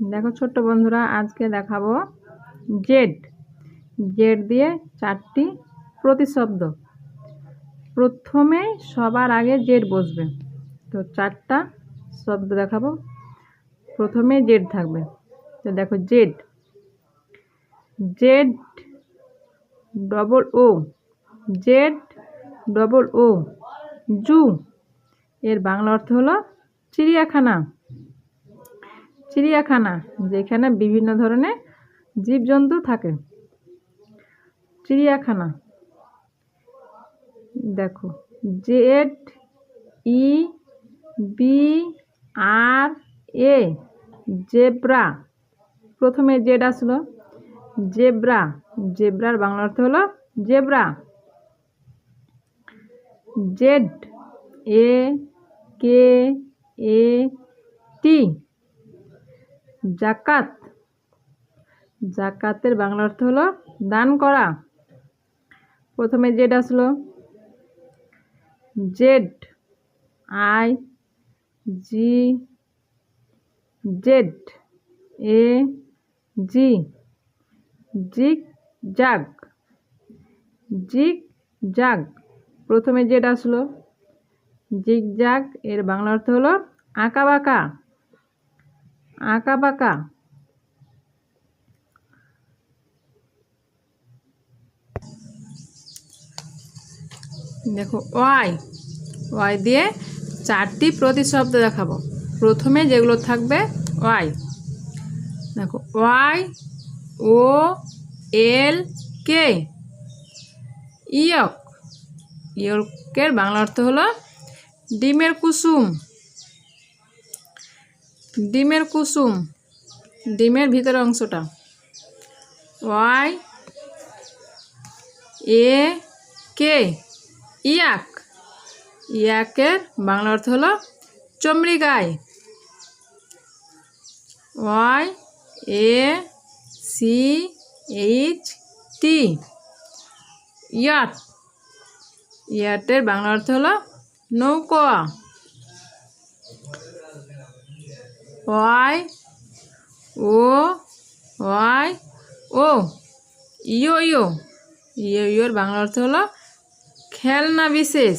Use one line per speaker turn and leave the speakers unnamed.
দেখো ছোট্ট বন্ধুরা, আজকে দেখাবো জেড। জেড দিয়ে চারটি প্রতিশব্দ। প্রথমে সবার আগে জেড বসবে। তো চারটা শব্দ দেখাবো। প্রথমে জেড থাকবে। তো দেখো Z. Z double O. Z double O. Zoo. এর বাংলা অর্থ হলো চিড়িয়াখানা। চিড়িয়াখানা, যেখানে বিভিন্ন ধরনের জীবজন্তু থাকে। চিড়িয়াখানা। দেখো Z E B R A zebra. প্রথমে জেড আসলো, জেব্রা। জেব্রার বাংলা অর্থ হলো জেব্রা। জেড এ কে এ টি জাকাত। জাকাতের বাংলা অর্থ হলো দান করা। প্রথমে জেড আসলো। Z, I, G, Z, A, G zig zag zig zag প্রথমে জেড আসলো। জিগ জাগ এর বাংলা অর্থ হলো আঁকা বাঁকা। আঁকা বাঁকা? দেখো, ওয়াই। ওয়াই দিয়ে চারটি প্রতিশব্দ দেখাবো। প্রথমে যেগুলো থাকবে, ওয়াই। দেখো, ওয়াই, ও, এল, কে। ইয়ক ইয়কের বাংলা অর্থ হলো ডিমের কুসুম। ডিমের কুসুম। ডিমের ভিতরের অংশটা। Y, A, K? ইয়াক। ইয়াকের বাংলা অর্থ হলো চমড়ি গায়ে Y, A, C, H, T. Yacht. ইয়াটের Bangla অর্থ হলো নৌকোয়া Y O Y O yo yo yo your Bangla অর্থ হলো খেলনা বিশেষ।